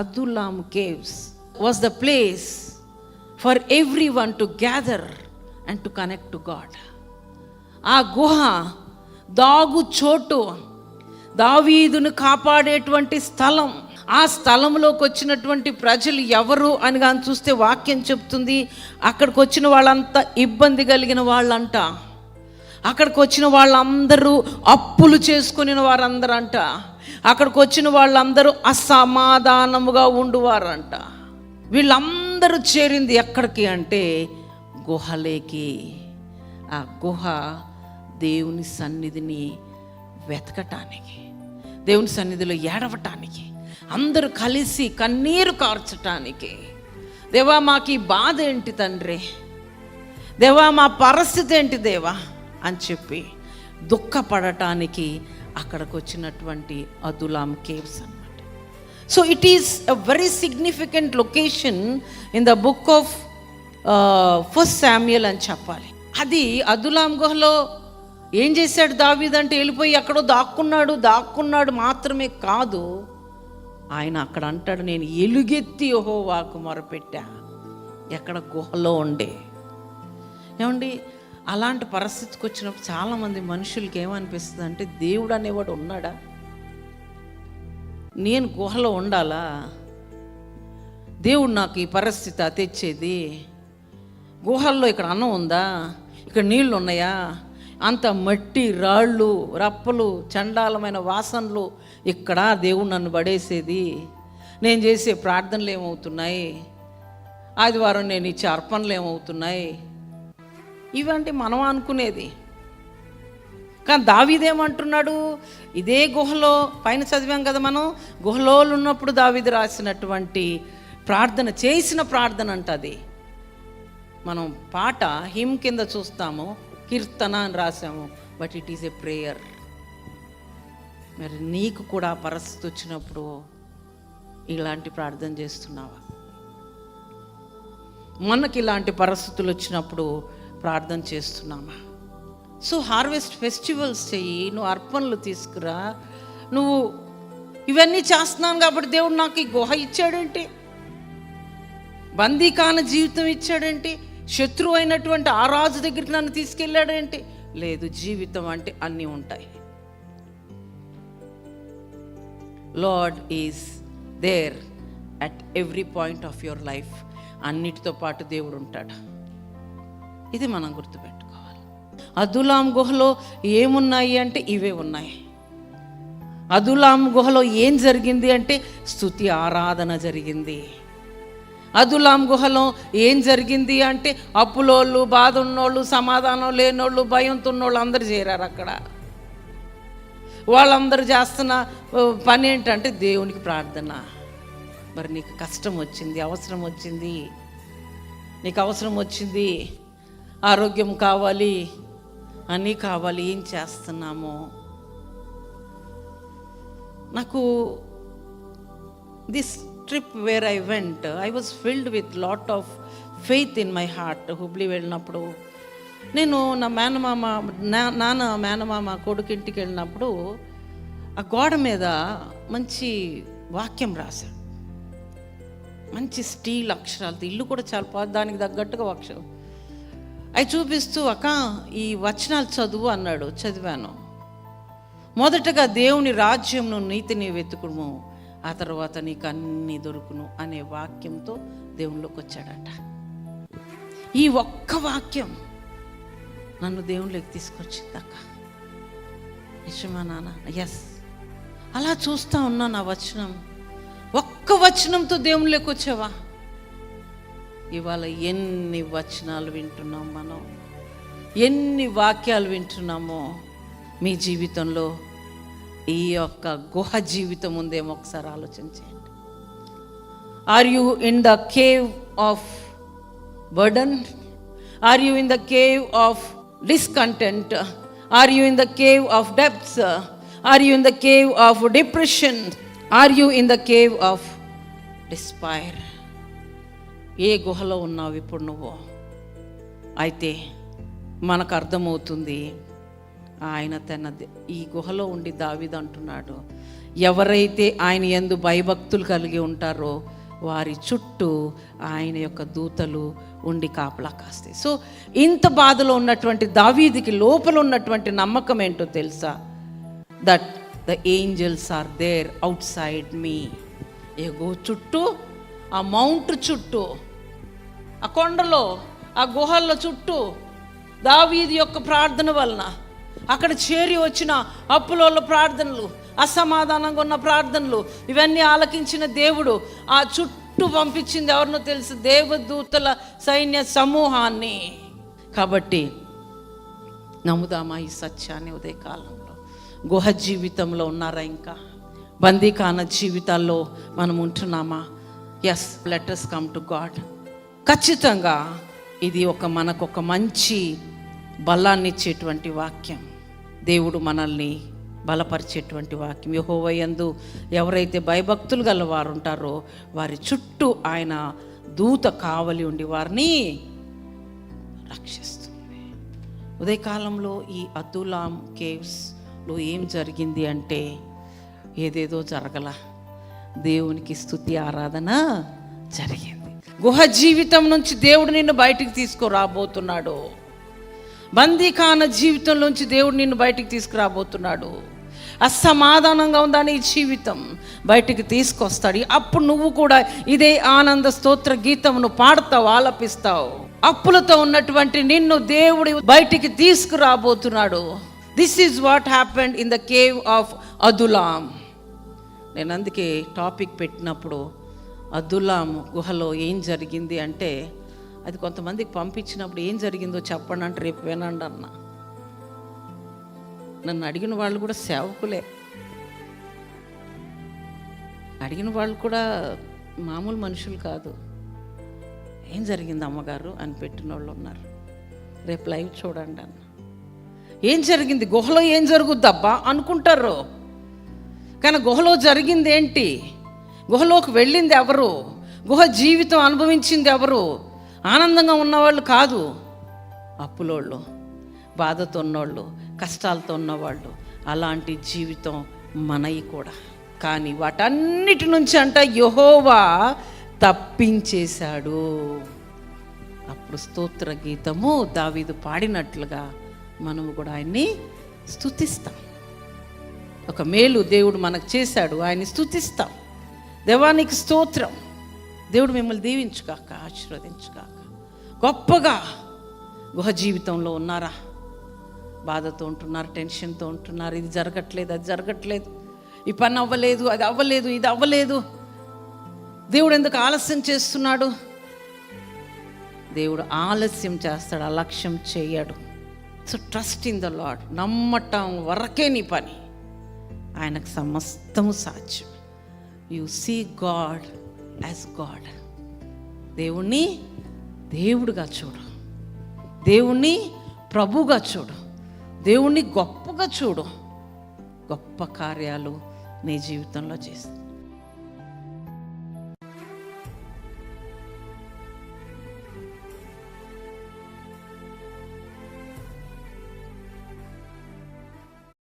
Adullam caves was the place for everyone to gather and to connect to God ఆ గుహ దాగు చోటు దావీదును కాపాడేటువంటి స్థలం ఆ స్థలంలోకి వచ్చినటువంటి ప్రజలు ఎవరు అని కానీ చూస్తే వాక్యం చెప్తుంది. అక్కడికి వచ్చిన వాళ్ళంతా ఇబ్బంది కలిగిన వాళ్ళంట. అక్కడికి వచ్చిన వాళ్ళందరూ అప్పులు చేసుకుని వారందరూ అంట అక్కడికి వచ్చిన వాళ్ళందరూ అసమాధానముగా ఉండువారంట. వీళ్ళందరూ చేరింది ఎక్కడికి అంటే గుహలేకి. ఆ గుహ దేవుని సన్నిధిని వెతకటానికి దేవుని సన్నిధిలో ఏడవటానికి అందరూ కలిసి కన్నీరు కార్చటానికి. దేవా మాకు ఈ బాధ ఏంటి తండ్రి? దేవా మా పరిస్థితి ఏంటి దేవా? అని చెప్పి దుఃఖపడటానికి అక్కడికి వచ్చినటువంటి అదులాం కేవ్స్ అన్నమాట. So it is a very significant location in the book of first Samuel అని చెప్పాలి. అది అదులాం గుహలో ఏం చేశాడు దావీదంటే వెళ్ళిపోయి ఎక్కడో దాక్కున్నాడు దాక్కున్నాడు మాత్రమే కాదు ఆయన అక్కడ అంటాడు నేను ఎలుగెత్తి యెహోవాకు మొరపెట్టా. ఎక్కడ గుహలో ఉండే. ఏమండి? అలాంటి పరిస్థితికి వచ్చినప్పుడు చాలామంది మనుషులకి ఏమనిపిస్తుంది అంటే దేవుడు అనేవాడు ఉన్నాడా? నేను గుహలో ఉండాలా? దేవుడు నాకు ఈ పరిస్థితి తెచ్చేది. గుహల్లో ఇక్కడ అన్నం ఉందా? ఇక్కడ నీళ్ళు ఉన్నాయా? అంత మట్టి రాళ్ళు రప్పలు చండాలమైన వాసనలు ఇక్కడ దేవుడు నన్ను పడేసేది. నేను చేసే ప్రార్థనలు ఏమవుతున్నాయి? ఆదివారం నేను ఇచ్చే అర్పణలు ఏమవుతున్నాయి? ఇవంటే మనం అనుకునేది. కానీ దావీదేమంటున్నాడు ఇదే గుహలో పైన చదివాం కదా మనం గుహలో ఉన్నప్పుడు దావీది రాసినటువంటి ప్రార్థన చేసిన ప్రార్థన అంట అది. మనం పాట హిమ్ కింద చూస్తాము కీర్తన అని రాసాము but it is a prayer. మరి నీకు కూడా పరిస్థితి వచ్చినప్పుడు ఇలాంటి ప్రార్థన చేస్తున్నావా? మనకి ఇలాంటి పరిస్థితులు వచ్చినప్పుడు ప్రార్థన చేస్తున్నామా? సో హార్వెస్ట్ ఫెస్టివల్స్ చెయ్యి నువ్వు అర్పణలు తీసుకురా. నువ్వు ఇవన్నీ చేస్తున్నాను కాబట్టి దేవుడు నాకు ఈ గుహ ఇచ్చాడేంటి బందీకాన జీవితం ఇచ్చాడంటి శత్రువు అయినటువంటి ఆ రాజు దగ్గరికి నన్ను తీసుకెళ్ళాడంటి లేదు జీవితం అంటే అన్నీ ఉంటాయి. Lord is there at every point of your life అన్నిటితో పాటు దేవుడు ఉంటాడు. ఇది మనం గుర్తుపెట్టుకోవాలి. అదులాం గుహలో ఏమున్నాయి అంటే ఇవే ఉన్నాయి. అదులాం గుహలో ఏం జరిగింది అంటే స్తుతి ఆరాధన జరిగింది. అదులాం గుహలో ఏం జరిగింది అంటే అప్పులోళ్ళు బాధ ఉన్నోళ్ళు సమాధానం లేనోళ్ళు భయంతో ఉన్నోళ్ళు అందరు చేరారు అక్కడ. వాళ్ళందరూ చేస్తున్న పని ఏంటంటే దేవునికి ప్రార్థన. మరి నీకు కష్టం వచ్చింది అవసరం వచ్చింది? నీకు అవసరం వచ్చింది? ఆరోగ్యం కావాలి అన్నీ కావాలి ఏం చేస్తున్నామో. నాకు this trip where I went I was filled with lot of faith in my heart Hubli వెళ్ళినప్పుడు. నేను నా మేనమామ నా నాన్న మేనమామ కొడుకింటికి వెళ్ళినప్పుడు ఆ గోడ మీద మంచి వాక్యం రాశాడు. మంచి స్టీల్ అక్షరాలతో ఇల్లు కూడా చాలా దానికి తగ్గట్టుగా అక్షరం అవి చూపిస్తూ అక్క ఈ వచనాలు చదువు అన్నాడు చదివాను. మొదటగా దేవుని రాజ్యంను నీతిని వెతుకుము ఆ తర్వాత నీకు అన్ని దొరుకును అనే వాక్యంతో దేవుళ్ళకి వచ్చాడట. ఈ ఒక్క వాక్యం నన్ను దేవుళ్ళకి తీసుకొచ్చిందక్క. నిజమా నాన్న ఎస్ అలా చూస్తా ఉన్నాను ఆ వచనం. ఒక్క వచనంతో దేవుళ్ళకి వచ్చావా? ఇవాళ ఎన్ని వచనాలు వింటున్నాం మనం? ఎన్ని వాక్యాలు వింటున్నామో మీ జీవితంలో? ఈ యొక్క గుహ జీవితం ఉందేమో ఒకసారి ఆలోచించండి are you in the cave of burden are you in the cave of discontent are you in the cave of depths are you in the cave of depression are you in the cave of despair ఏ గుహలో ఉన్నావు ఇప్పుడు నువ్వు? అయితే మనకు అర్థమవుతుంది ఆయన తన ఈ గుహలో ఉండి దావిద అంటున్నాడు ఎవరైతే ఆయన ఎందు భయభక్తులు కలిగి ఉంటారో వారి చుట్టూ ఆయన యొక్క దూతలు ఉండి కాపలా కాస్తాయి. సో ఇంత బాధలో ఉన్నటువంటి దావీదికి లోపల ఉన్నటువంటి నమ్మకం ఏంటో తెలుసా? That the angels are there outside మీ ఎగో చుట్టూ ఆ మౌంట్ చుట్టూ ఆ కొండలో ఆ గుహల్లో చుట్టూ దావీది యొక్క ప్రార్థన వలన అక్కడ చేరి వచ్చిన అప్పులోళ్ళ ప్రార్థనలు అసమాధానంగా ఉన్న ప్రార్థనలు ఇవన్నీ ఆలకించిన దేవుడు ఆ చుట్టూ పంపించింది ఎవరినో తెలుసు? దేవదూతల సైన్య సమూహాన్ని. కాబట్టి నమ్ముదామా ఈ సత్యాన్ని ఉదయకాలంలో? గుహ జీవితంలో ఉన్నారా ఇంకా? బందీకాన జీవితాల్లో మనం ఉంటున్నామా? Yes letters come to God ఖచ్చితంగా ఇది ఒక మనకు ఒక మంచి బలాన్ని ఇచ్చేటువంటి వాక్యం. దేవుడు మనల్ని బలపరిచేటువంటి వాక్యం. యహోవయందు ఎవరైతే భయభక్తులు గల వారు ఉంటారో వారి చుట్టూ ఆయన దూత కావలి ఉండి వారిని రక్షిస్తుంది. ఉదయకాలంలో ఈ అతులాం కేవ్స్లో ఏం జరిగింది అంటే ఏదేదో జరగల. దేవునికి స్థుతి ఆరాధన జరిగింది. గుహ జీవితం నుంచి దేవుడు నిన్ను బయటికి తీసుకురాబోతున్నాడు. బందీకాన జీవితం నుంచి దేవుడు నిన్ను బయటికి తీసుకురాబోతున్నాడు. అసమాధానంగా ఉందని ఈ జీవితం? బయటికి తీసుకొస్తాడు. అప్పుడు నువ్వు కూడా ఇదే ఆనంద స్తోత్ర గీతమును పాడతావు ఆలపిస్తావు. అప్పులతో ఉన్నటువంటి నిన్ను దేవుడు బయటికి తీసుకురాబోతున్నాడు. This is what happened in the cave of Adullam నేను అందుకే టాపిక్ పెట్టినప్పుడు అద్దులాం గుహలో ఏం జరిగింది అంటే అది కొంతమందికి పంపించినప్పుడు ఏం జరిగిందో చెప్పండి అంటే రేపు వినండి అన్న. నన్ను అడిగిన వాళ్ళు కూడా సేవకులే. అడిగిన వాళ్ళు కూడా మామూలు మనుషులు కాదు. ఏం జరిగింది అమ్మగారు అని పెట్టిన వాళ్ళు ఉన్నారు. రేపు లైవ్ చూడండి అన్న. ఏం జరిగింది? గుహలో ఏం జరుగుద్దబ్బా? అనుకుంటారు. కానీ గుహలో జరిగింది ఏంటి? గుహలోకి వెళ్ళింది ఎవరు? గుహ జీవితం అనుభవించింది ఎవరు? ఆనందంగా ఉన్నవాళ్ళు కాదు. అప్పులోళ్ళు బాధతో ఉన్నోళ్ళు కష్టాలతో ఉన్నవాళ్ళు అలాంటి జీవితం మనయి కూడా. కానీ వాటన్నిటి నుంచి అంట యహోవా తప్పించేశాడు. అప్పుడు స్తోత్ర గీతము దావీదు పాడినట్లుగా మనము కూడా ఆయన్ని స్థుతిస్తాం ఒక మేలు దేవుడు మనకు చేశాడు ఆయన్ని స్థుతిస్తాం దేవానికి స్తోత్రం. దేవుడు మిమ్మల్ని దీవించుగాక ఆశీర్వదించుగాక. గొప్పగా గుహ జీవితంలో ఉన్నారా? బాధతో ఉంటున్నారు టెన్షన్తో ఉంటున్నారు. ఇది జరగట్లేదు అది జరగట్లేదు. ఈ పని అవ్వలేదు అది అవ్వలేదు ఇది అవ్వలేదు. దేవుడు ఎందుకు ఆలస్యం చేస్తున్నాడు? దేవుడు ఆలస్యం చేస్తాడు అలక్ష్యం చేయడు. So trust in the Lord నమ్మటం వరకే నీ పని. ఆయనకు సమస్తము సాధ్యం. You see God as God దేవుణ్ణి దేవుడుగా చూడు. దేవుణ్ణి ప్రభుగా చూడు. దేవుణ్ణి గొప్పగా చూడు. గొప్ప కార్యాలు నీ జీవితంలో చేస్తుంది